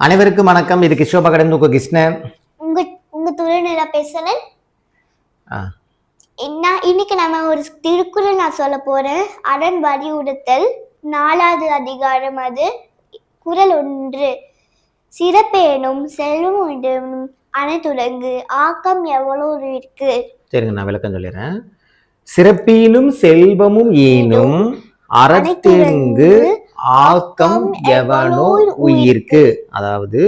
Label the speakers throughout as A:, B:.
A: அனைவருக்கும் வணக்கம். இது கிஷோபா கடந்து உங்க கிருஷ்ணன்.
B: உங்க உங்க துறைநில பேசுறேன்
A: ஆ,
B: என்ன இன்னைக்கு நம்ம ஒரு திருக்குறள் நான் சொல்ல போறேன். அரண் வலியுறுத்தல் நாலாவது அதிகாரம் அது குறள் ஒன்று. சிறப்பேனும் செல்வம் உண்டும் அனைத்துலகு ஆக்கம் எவ்வளவு இருக்கு?
A: சரிங்க நான் விளக்கம் சொல்லிடுறேன். சிறப்பீனும் செல்வமும் ஈனும் அறத்திற்கு ஆக்கம் எவனோ உயிர்க்கு. அதாவது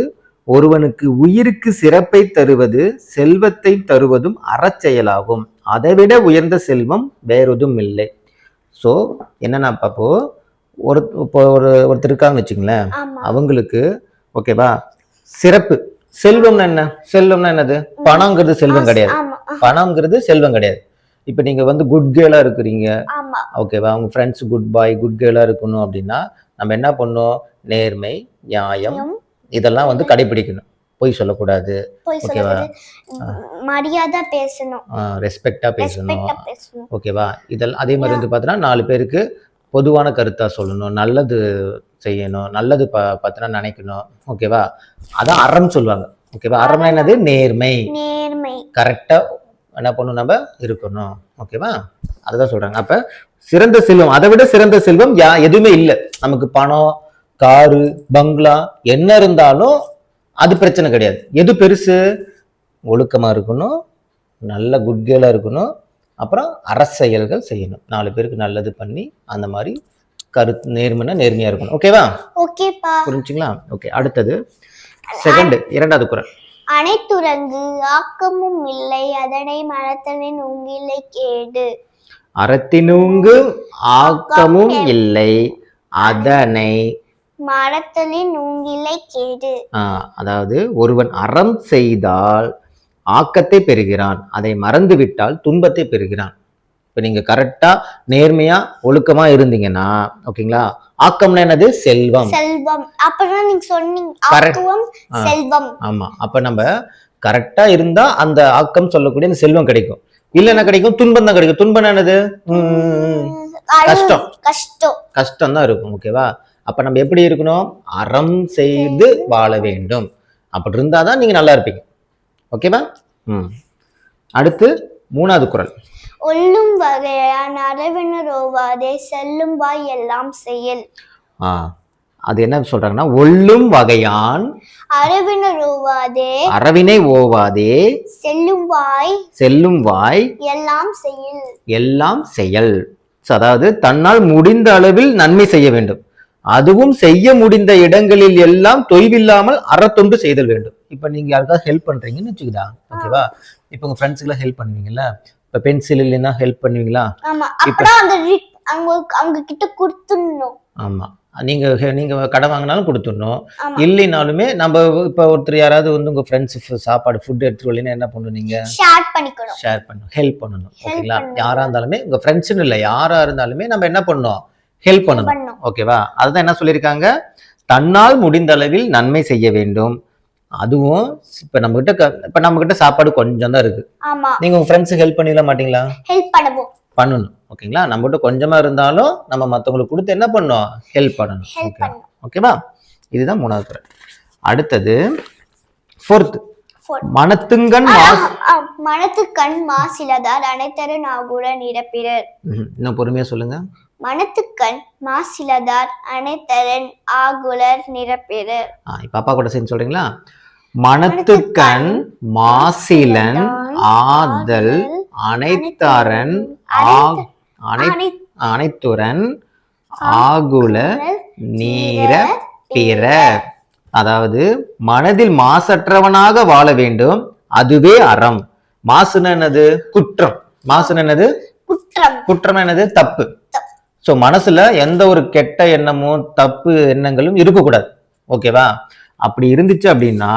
A: ஒருவனுக்கு உயிருக்கு சிறப்பை தருவது செல்வத்தை தருவதும் அறச்செயலாகும். அதைவிட உயர்ந்த செல்வம் வேறொதும் இல்லை. ஸோ என்னன்னா பாப்போ ஒரு இப்போ ஒரு ஒருத்தர் இருக்காங்கன்னு வச்சுங்களேன் அவங்களுக்கு ஓகேவா சிறப்பு. செல்வம்னா என்ன? செல்வம்னா என்னது? பணங்கிறது செல்வம் கிடையாது. பணம்ங்கிறது செல்வம் கிடையாது. இப்போ நீங்க வந்து குட் கேர்லா இருக்கிறீங்க. ஓகேவா உங்க ஃப்ரெண்ட்ஸ் குட் பாய் குட் கேர்லா இருக்கணும் அப்படின்னா நம்ம என்ன பண்ணணும் நேர்மை நியாயம்
B: யம்,
A: இதெல்லாம் வந்து கடைபிடிக்கணும். பொய் சொல்லக்கூடாது. ஓகேவா?
B: மரியாதை பேசணும்.
A: ரெஸ்பெக்டா பேசணும். ஓகேவா? இதெல்லாம் அதே மாதிரி வந்து பார்த்தீங்கன்னா நாலு பேருக்கு பொதுவான கருத்தா சொல்லணும். நல்லது செய்யணும். நல்லது ப பார்த்தீங்கன்னா நினைக்கணும். ஓகேவா? அதான் அறம் சொல்லுவாங்க. ஓகேவா? அறம்னா என்னது? நேர்மை.
B: நேர்மை.
A: கரெக்டா என்ன பண்ணணும் நம்ம இருக்கணும். ஓகேவா? அதுதான் சொல்றாங்க. அப்ப சிறந்த செல்வம். அதை விட சிறந்த செல்வம் யா எதுவுமே இல்லை. நமக்கு பணம் காரு பங்களா என்ன இருந்தாலும் அது பிரச்சனை கிடையாது. எது பெருசு? ஒழுக்கமா இருக்கணும். நல்ல குட் கேர்லா இருக்கணும். அப்புறம் அரசெயல்கள் செய்யணும். நாலு பேருக்கு நல்லது பண்ணி அந்த மாதிரி கருத்து நேர்மைனா நேர்மையா இருக்கணும். ஓகேவா
B: ஓகேப்பா
A: புரிஞ்சுங்களா? ஓகே அடுத்தது. செகண்ட் இரண்டாவது குரல்.
B: அனைத்துறங்கு ஆக்கமும் இல்லை அதனை மறத்தலின் உங்கிலை கேடு.
A: அறத்தினுங்கு ஆக்கமும் இல்லை. அதனை
B: மறத்தலின் உங்கிலை கேடு.
A: அதாவது ஒருவன் அறம் செய்தால் ஆக்கத்தை பெறுகிறான். அதை மறந்து விட்டால் துன்பத்தை பெறுகிறான். இப்ப நீங்க கரெக்டா நேர்மையா ஒழுக்கமா இருந்தீங்கன்னா ஓகேங்களா ஆக்கம்னா என்னது? செல்வம்.
B: செல்வம். அப்பதான் நீங்க சொன்னீங்க
A: Correct.
B: ஆக்குவம்
A: ஆ.
B: செல்வம்.
A: ஆமா. அப்ப நம்ம கரெக்டா இருந்தா அந்த ஆக்கம் சொல்லக்கூடிய அந்த செல்வம் கிடைக்கும். இல்லைன்னா கிடைக்கும் துன்பம் தான் கிடைக்கும். துன்பம் என்னது? கஷ்டம்.
B: கஷ்டம்.
A: கஷ்டம் தான் இருக்கும் ஓகேவா அப்ப நம்ம எப்படி இருக்கணும்? அறம் செய்து வாழ வேண்டும். அப்படி இருந்தாதான் நீங்க நல்லா இருப்பீங்க. ஓகேவா ம். அடுத்து மூணாவது குரல்.
B: ஒல்லும் வகையான் அரவினரோவாதே செல்லும் வாய் எல்லாம் செயல்.
A: ஆ. அது என்ன சொல்றாங்கன்னா ஒல்லும் வகையான்
B: அரவினரோவாதே
A: அறவினை ஓவாதே
B: செல்லும் வாய்
A: செல்லும் வாய்
B: எல்லாம் செயல்
A: எல்லாம் செயல். அதாவது தன்னால் முடிந்த அளவில் நன்மை செய்ய வேண்டும். அதுவும் செய்ய முடிந்த இடங்களில் எல்லாம் தொய்வில்லாமல் அறத்தொண்டு செய்தல் வேண்டும். இப்ப நீங்க யாருக்காவது ஹெல்ப் பண்றீங்கன்னு வச்சுக்கிட்டா ஓகேவா இப்ப உங்க ஃப்ரெண்ட்ஸுக்குலாம் ஹெல்ப் பண்ணுவீங்கல்ல? இப்ப பென்சில் இல்லைன்னா ஹெல்ப் பண்ணுவீங்களா?
B: ஆமா. அப்புறம் அந்த அவங்க அவங்க கிட்ட கொடுத்துடணும்
A: ஆமா. நீங்க he- நீங்க கடை வாங்கினாலும் கொடுத்துடணும். இல்லைனாலுமே நம்ம இப்ப ஒருத்தர் யாராவது வந்து உங்க ஃப்ரெண்ட்ஸ் சாப்பாடு ஃபுட் வரலைன்னா என்ன பண்ணுவீங்க
B: ஷேர் பண்ணிக்கணும்.
A: ஷேர் பண்ணணும். ஹெல்ப் பண்ணணும். ஓகேங்களா
B: பண்ணணும்.
A: யாரா இருந்தாலுமே உங்க ஃப்ரெண்ட்ஸ்னு இல்லை யாரா இருந்தாலுமே நம்ம என்ன பண்ணணும்? ஹெல்ப் பண்ணணும். ஓகேவா அதுதான் என்ன சொல்லியிருக்காங்க? தன்னால் முடிந்த அளவில் நன்மை செய்ய வேண்டும். அதுவும் இப்ப நம்ம கிட்ட இப்ப நம்ம கிட்ட சாப்பாடு கொஞ்சம் தான் இருக்கு. நீங்க உங்க ஃப்ரெண்ட்ஸுக்கு ஹெல்ப் பண்ணிட மாட்டீங்களா?
B: ஹெல்ப் பண்ணுவோம்.
A: பண்ணணும். ஓகேங்களா? நம்ம கிட்ட கொஞ்சமா இருந்தாலும் நம்ம மத்தவங்களுக்கு கொடுத்து என்ன பண்ணணும்? ஹெல்ப் பண்ணணும். ஓகே. ஓகேவா? இதுதான் மூணாவது குரல் அடுத்தது ஃபோர்த்
B: Fourth.
A: மனத்துங்கண்
B: ஆ,
A: மாஸ்
B: ஆ, மனத்து கண் மாசிலதார் அனைத்தரு நாகுடன் நிரப்பினர்
A: ம்ஹும். இன்னும் பொறுமையா சொல்லுங்க.
B: மனத்துக்கண் மாசிலதார் அனைத்தரன் ஆகுலர் நிரப்பினர்
A: ஆ, இப்ப அப்பா கூட சேர்ந்து சொல்றீங்களா? மனத்துக்கண் மாசிலன் ஆதல் அனைத்தரன் அனைத்துரன் ஆகுல நீர பிற அதாவது மனதில் மாசற்றவனாக வாழ வேண்டும். அதுவே அறம். மாசுன்னு என்னது? குற்றம். மாசுன்னு என்னது?
B: குற்றம்.
A: குற்றம் என்னது? தப்பு. ஸோ மனசுல எந்த ஒரு கெட்ட எண்ணமும் தப்பு எண்ணங்களும் இருக்கக்கூடாது. ஓகேவா அப்படி இருந்துச்சு அப்படின்னா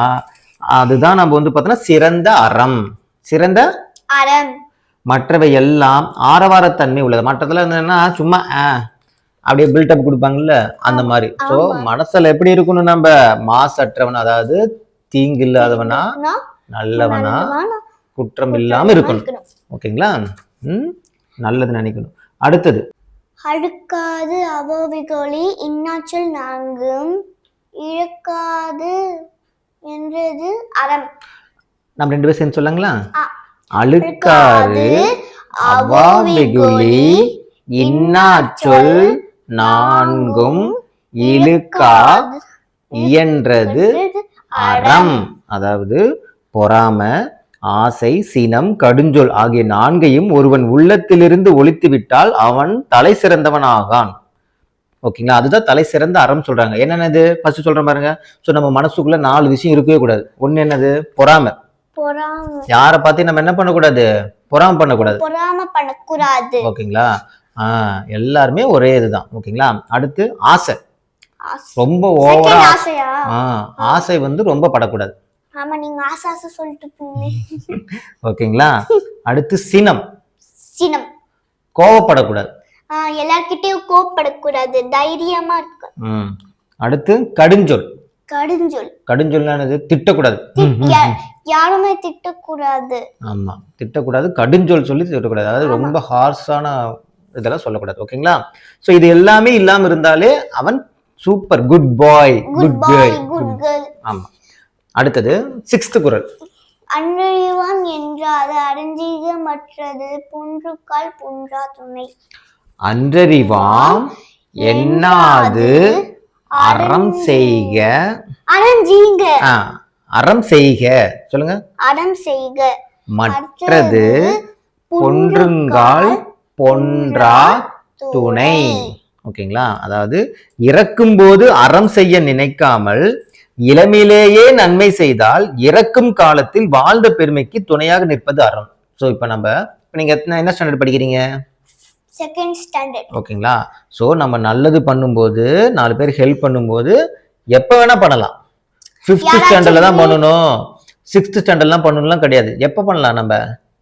A: அதுதான் நம்ம வந்து பார்த்தோன்னா சிறந்த அறம். சிறந்த
B: அறம்.
A: மற்றவை எல்லாம் ஆரவாரத்தன்மை உள்ளது. மற்றதுல என்னன்னா சும்மா அப்படியே பில்டப் கொடுப்பாங்கல்ல அந்த மாதிரி. ஸோ. மனசுல எப்படி இருக்கணும் நம்ம? மாசற்றவன் அதாவது தீங்கு இல்லாதவனா? நல்லவனா? குற்றம் இல்லாம இருக்கணும். ஓகேங்களா? ம்? நல்லது நினைக்கணும். அடுத்தது.
B: அழுக்காது அவோவிகொலி இன்னாச்சல் நான்கும் இழுக்காது என்றது அறம்.
A: நம்ம ரெண்டு பேரும் சேர்ந்து சொல்லாங்களா. அழுக்காறு. அவா இன்னாச்சொல் நான்கும் இழுக்கா இயன்றது அறம். அதாவது பொறாம ஆசை சினம் கடுஞ்சொல் ஆகிய நான்கையும் ஒருவன் உள்ளத்திலிருந்து ஒழித்து விட்டால் அவன் தலை சிறந்தவன் ஆகான் ஓகேங்களா? அதுதான் தலை சிறந்த அறம் சொல்றாங்க. என்னென்னது? ஃபர்ஸ்ட் சொல்றேன் பாருங்க. ஸோ நம்ம மனசுக்குள்ள நாலு விஷயம் இருக்கவே கூடாது. ஒன்று என்னது? பொறாமை. யாரை பார்த்து நம்ம என்ன பண்ணக்கூடாது? பொறாமை பண்ணக்கூடாது.
B: பொறாம பண்ணக்கூடாது.
A: ஓகேங்களா? எல்லாருமே ஒரே இதுதான். ஓகேங்களா? அடுத்து ஆசை. ரொம்ப ஓவரா ஆசை. வந்து ரொம்ப படக்கூடாது.
B: ஆமா நீங்க ஆசை ஆசை சொல்லிட்டு
A: ஓகேங்களா? அடுத்து சினம்.
B: சினம்.
A: கோவப்படக்கூடாது.
B: எல்லார்கிட்டயும் கோப்படக்கூடாது தைரியமா இருக்கு
A: ம். அடுத்து கடுஞ்சொல்.
B: கடுஞ்சொல்.
A: கடுஞ்சொல்னா என்னது திட்டக்கூடாது
B: யாருமே திட்டக்கூடாது.
A: ஆமா. திட்டக்கூடாது கடுஞ்சொல் சொல்லி திட்டக்கூடாது. அதாவது ரொம்ப ஹார்ஸான இதெல்லாம் சொல்லக்கூடாது. ஓகேங்களா? சோ இது எல்லாமே இல்லாம இருந்தாலே அவன் super good boy
B: good
A: girl. ஆமா. அடுத்தது சிக்ஸ்த் குரல்.
B: அன்றறிவான் என்றாது அறிஞ்சீக மற்றது புன்றுக்கால் புன்றா துணை.
A: அன்றறிவாம் எண்ணாது அறம் செய்க.
B: அறஞ்சீங்க
A: அறம் செய்க. சொல்லுங்க.
B: அறம் செய்க.
A: மற்றது பொன்றுங்கால் பொன்றா துணை. ஓகேங்களா? அதாவது இறக்கும்போது அறம் செய்ய நினைக்காமல் இளமையிலேயே நன்மை செய்தால் இறக்கும் காலத்தில் வாழ்ந்த பெருமைக்கு துணையாக நிற்பது அறம். ஸோ இப்போ நம்ம இப்ப நீங்க எத்தனை என்ன ஸ்டாண்டர்ட் படிக்கிறீங்க?
B: செகண்ட் ஸ்டாண்டர்ட்
A: ஓகேங்களா? ஸோ நம்ம நல்லது பண்ணும்போது நாலு பேர் ஹெல்ப் பண்ணும்போது எப்போ வேணா பண்ணலாம். ஃபிஃப்த் ஸ்டாண்டர்டில் தான் பண்ணணும். சிக்ஸ்த் ஸ்டாண்டர்ட்லாம் பண்ணணும்லாம் கிடையாது. எப்போ பண்ணலாம் நம்ம?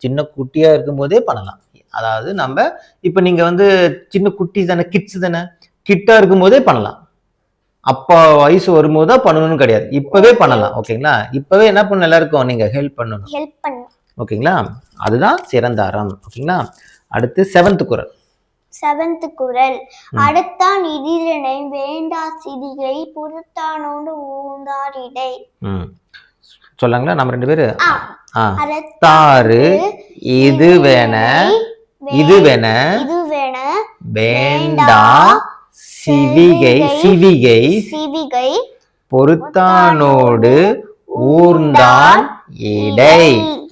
A: சின்ன குட்டியா இருக்கும்போதே பண்ணலாம். அதாவது நம்ம இப்போ நீங்க வந்து சின்ன குட்டி தானே கிட்ஸ் தானே கிட்டா இருக்கும்போதே பண்ணலாம். அப்பா வயசு வரும்போது தான் பண்ணணும்னு கிடையாது. இப்பவே பண்ணலாம். ஓகேங்களா? இப்பவே என்ன பண்ணணும்? எல்லாருக்கும் நீங்க ஹெல்ப் பண்ணணும்.
B: ஹெல்ப் பண்ணு
A: ஓகேங்களா? அதுதான் சிறந்த அறம். ஓகேங்களா? அடுத்து செவன்த் குரல்.
B: செவன்த் குரல். அடுத்தான் இதிரனை வேண்டா சிதிகை புறத்தானோடு ஊந்தாரிடை
A: சொல்லாங்களா? நம்ம ரெண்டு பேரு?
B: அறத்தாறு
A: வேண இது வேண
B: இது வேண
A: வேண்டா சிவிகை சிவிகை
B: சிவிகை
A: பொறுத்தானோடு ஊர்ந்தான் இடை.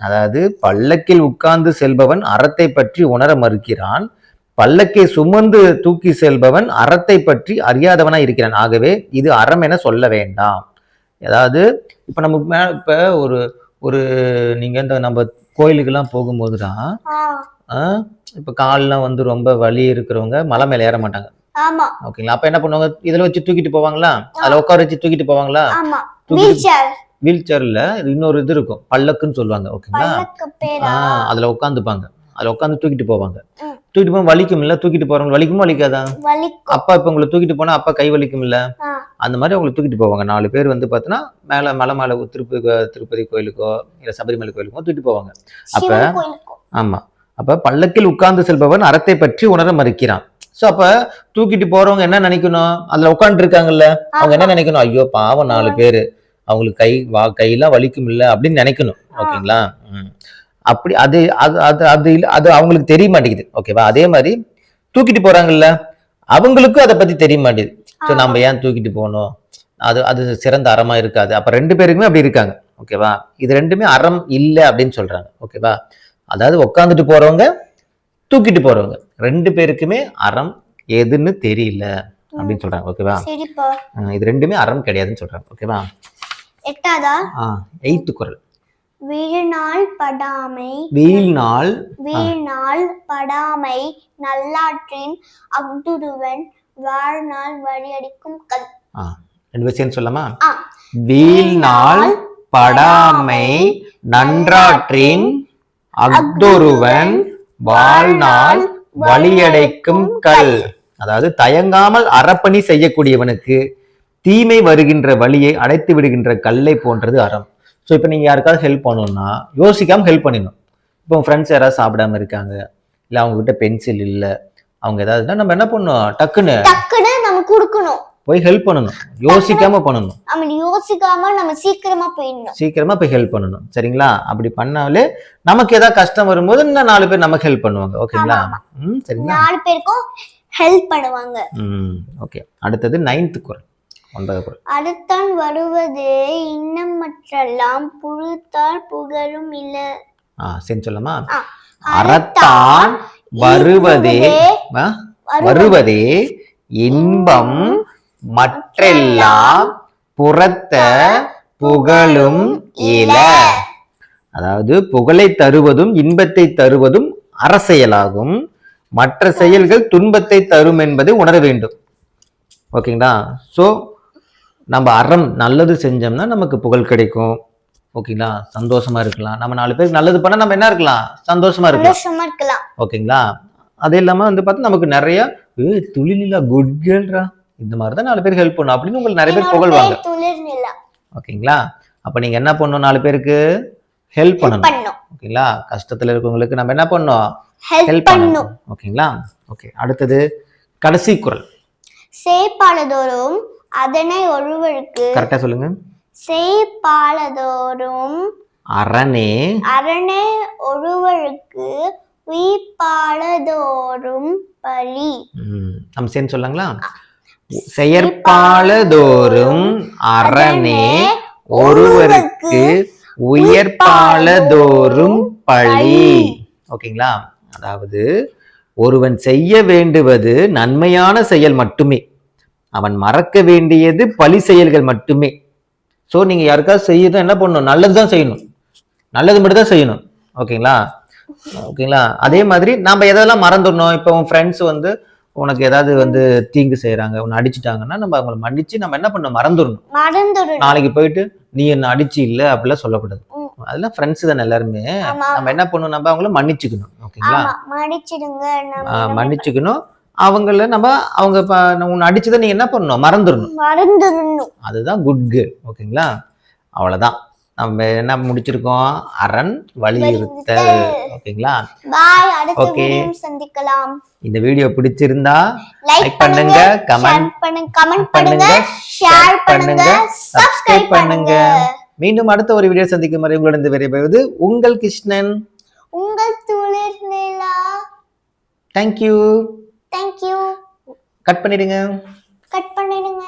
A: அதாவது பல்லக்கில் உட்கார்ந்து செல்பவன் அறத்தை பற்றி உணர மறுக்கிறான். பல்லக்கை சுமந்து தூக்கி செல்பவன் அறத்தை பற்றி அறியாதவனா இருக்கிறான். ஆகவே இது அறம் என சொல்ல வேண்டாம். அதாவது இப்ப நம்ம மே இப்ப ஒரு ஒரு நீங்க இந்த நம்ம கோயிலுக்கெல்லாம் போகும்போதுதான்
B: ஆ.
A: ஆஹ் இப்ப கால்லாம் வந்து ரொம்ப வலி இருக்கிறவங்க மலை மேல ஏற மாட்டாங்க.
B: ஆமா.
A: ஓகேங்களா? அப்ப என்ன பண்ணுவாங்க? இதுல வச்சு தூக்கிட்டு போவாங்களா? அதுல உட்கார வச்சு தூக்கிட்டு போவாங்களா?
B: வீல் சேர்
A: வீல் சேர்ல இன்னொரு இது இருக்கும். பல்லக்குன்னு சொல்லுவாங்க. ஓகேங்களா? அதுல உட்காந்துப்பாங்க. அதுல உட்காந்து தூக்கிட்டு போவாங்க. தூக்கிட்டு போக வலிக்கும் இல்ல தூக்கிட்டு போறவங்க வலிக்குமா வலிக்காதா? அப்பா இப்ப உங்களை தூக்கிட்டு போனா அப்பா கை வலிக்கும் இல்ல. அந்த மாதிரி அவங்களை தூக்கிட்டு போவாங்க. நாலு பேர் வந்து பார்த்தோன்னா மேல மலை மேல திருப்பதி திருப்பதி கோயிலுக்கோ இல்ல சபரிமலை கோயிலுக்கோ தூக்கிட்டு போவாங்க. அப்ப ஆமா. அப்ப பல்லக்கில் உட்கார்ந்து செல்பவன் அறத்தை பற்றி உணர மறுக்கிறான். சோ அப்ப தூக்கிட்டு போறவங்க என்ன நினைக்கணும்? அதுல உட்கார்ந்து இருக்காங்கல்ல அவங்க என்ன நினைக்கணும்? ஐயோ பாவம் நாலு பேரு. அவங்களுக்கு கை வா கையெல்லாம் வலிக்கும் இல்ல அப்படின்னு நினைக்கணும். ஓகேங்களா? ம். அப்படி அது அது அது அது இல்ல அது அவங்களுக்கு தெரிய மாட்டேங்குது. ஓகேவா அதே மாதிரி தூக்கிட்டு போறாங்கல்ல அவங்களுக்கும் அதை பத்தி தெரிய மாட்டேங்குது. ஸோ நம்ம ஏன் தூக்கிட்டு போகணும் அது அது சிறந்த அறமா இருக்காது. அப்ப ரெண்டு பேருக்குமே அப்படி இருக்காங்க. ஓகேவா இது ரெண்டுமே அறம் இல்லை அப்படின்னு சொல்றாங்க. ஓகேவா அதாவது உட்காந்துட்டு போறவங்க தூக்கிட்டு போறவங்க. ரெண்டு பேருக்குமே அறம் எதுன்னு தெரியல அப்படின்னு சொல்றாங்க. ஓகேவா இது ரெண்டுமே அறம் கிடையாதுன்னு சொல்றாங்க. ஓகேவா
B: எட்டாதா
A: ஆ எயித்து குரல்.
B: வீழ்நாள் படாமை.
A: வெயில் நாள்
B: வீழ்நாள் படாமை நல்லாற்றின் அக்துருவன் வாழ்நாள் வழியடிக்கும் கல்.
A: ரெண்டு பேரும் சேர்ந்து சொல்லலாமா?
B: ஆ.
A: வீல் நாள் படாமை நன்றாற்றின் அக்தொருவன் வாழ்நாள் வழியடைக்கும் கல். அதாவது தயங்காமல் அறப்பணி செய்யக்கூடியவனுக்கு தீமை வருகின்ற வழியை அடைத்து விடுகின்ற கல்லை போன்றது அறம். ஸோ இப்போ நீங்க யாருக்காவது ஹெல்ப் பண்ணணும்னா யோசிக்காம ஹெல்ப் பண்ணிடணும். இப்போ ஃப்ரெண்ட்ஸ் யாராவது சாப்பிடாம இருக்காங்க இல்லை அவங்க கிட்ட பென்சில் இல்லை அவங்க ஏதாவதுன்னா நம்ம என்ன பண்ணணும்? டக்குன்னு
B: டக்குன்னு நம்ம கொடுக்கணும்.
A: போய் ஹெல்ப் பண்ணணும். யோசிக்காம பண்ணணும்.
B: நம்ம யோசிக்காம நம்ம சீக்கிரமா போயிடணும்.
A: சீக்கிரமா போய் ஹெல்ப் பண்ணணும். சரிங்களா? அப்படி பண்ணாலே நமக்கு ஏதாவது கஷ்டம் வரும்போது இன்னும் நாலு பேர் நமக்கு ஹெல்ப் பண்ணுவாங்க. ஓகேங்களா? ம் சரிங்களா?
B: நாலு பேருக்கும் ஹெல்ப் பண்ணுவாங்க.
A: ம் ஓகே. அடுத்தது நைன்த் குரல்.
B: அடுத்தான் வருவது இன்னம் மற்றெல்லாம் புழுத்தால் புகழும் இல்ல.
A: ஆ சரி சொல்லலாமா
B: ஆ.
A: அறத்தான் வருவதே? வருவதே இன்பம் மற்றெல்லாம் புறத்த புகழும் இல அதாவது புகழை தருவதும் இன்பத்தை தருவதும் அறசெயலாகும் மற்ற செயல்கள் துன்பத்தை தரும் என்பதை உணர வேண்டும். ஓகேங்களா? ஸோ நம்ம அறம் நல்லது செஞ்சோம்னா நமக்கு புகழ் கிடைக்கும். ஓகேங்களா? சந்தோஷமா இருக்கலாம். நம்ம நாலு பேருக்கு நல்லது பண்ணா நம்ம என்ன இருக்கலாம்? சந்தோஷமா இருக்கலாம். ஓகேங்களா? அது இல்லாம வந்து பார்த்தா நமக்கு நிறைய ஏ குட் கேர்ள்ரா இந்த மாதிரி தான் நாலு பேருக்கு ஹெல்ப் பண்ணும். அப்படின்னு உங்களுக்கு நிறைய பேர் புகழ்வாங்க.
B: பேர்
A: ஓகேங்களா? அப்ப நீங்க என்ன பண்ணணும் நாலு பேருக்கு? ஹெல்ப் பண்ணணும். ஓகேங்களா? கஷ்டத்துல இருக்கவங்களுக்கு நம்ம என்ன பண்ணோம்
B: ஹெல்ப்
A: பண்ணணும். ஓகேங்களா? ஓகே அடுத்தது கடைசி குரல்.
B: சேப்பாலதோறும் அதனை ஒருவருக்கு
A: கரெக்டா சொல்லுங்க.
B: சேப்பாலதோறும்
A: அரணே.
B: அரணே ஒருவருக்கு உயிர்ப்பாலதோறும் பலி.
A: ம், நம்ம சேர்ந்து சொல்லலாங்களா? செயற்பாலதோறும் அரணே ஒருவருக்கு உயர்பாலதோறும் பழி ஓகேங்களா? அதாவது ஒருவன் செய்ய வேண்டுவது நன்மையான செயல் மட்டுமே. அவன் மறக்க வேண்டியது பழி செயல்கள் மட்டுமே. ஸோ நீங்க யாருக்காவது செய்யறது என்ன பண்ணணும்? நல்லது தான் செய்யணும். நல்லது மட்டும் தான் செய்யணும். ஓகேங்களா? ஓகேங்களா? அதே மாதிரி நம்ம எதெல்லாம் மறந்துடணும்? இப்போ உன் ஃப்ரெண்ட்ஸ் வந்து உனக்கு ஏதாவது வந்து தீங்கு செய்றாங்க உன்னை அடிச்சிட்டாங்கன்னா நம்ம அவங்கள மன்னிச்சு நம்ம என்ன பண்ணணும்? மறந்துடணும். நாளைக்கு போயிட்டு நீ என்ன அடிச்சு இல்ல அப்படிலாம் சொல்லக்கூடாது. அதெல்லாம் ஃப்ரெண்ட்ஸ் தான் எல்லாருமே. நம்ம என்ன பண்ணணும்? நம்ம அவங்கள மன்னிச்சுக்கணும். ஓகேங்களா? மன்னிச்சுக்கணும். அவங்கள நம்ம அவங்க உன்னை அடிச்சதை நீங்க என்ன பண்ணணும்? மறந்துடணும்.
B: மறந்துடணும்.
A: அதுதான் குட் கேர்ள் ஓகேங்களா? அவ்வளவுதான். நம்ம என்ன முடிச்சிருக்கோம்? அரண் வலியுறுத்தல். ஓகேங்களா.
B: வீடியோ சந்திக்கலாம்.
A: இந்த வீடியோ பிடிச்சிருந்தா
B: லைக்
A: பண்ணுங்க கமெண்ட்
B: கமெண்ட் பண்ணுங்க ஷேர் பண்ணுங்க
A: சப்ஸ்கிரைப்
B: பண்ணுங்க.
A: மீண்டும் அடுத்த ஒரு வீடியோ சந்திக்கும் வரை உங்களிடம் விரைவது உங்கள் கிருஷ்ணன்.
B: உங்கள் துளிர் நிலா.
A: Thank you
B: thank you
A: cut பண்ணிடுங்க.
B: கட் பண்ணிடுங்க.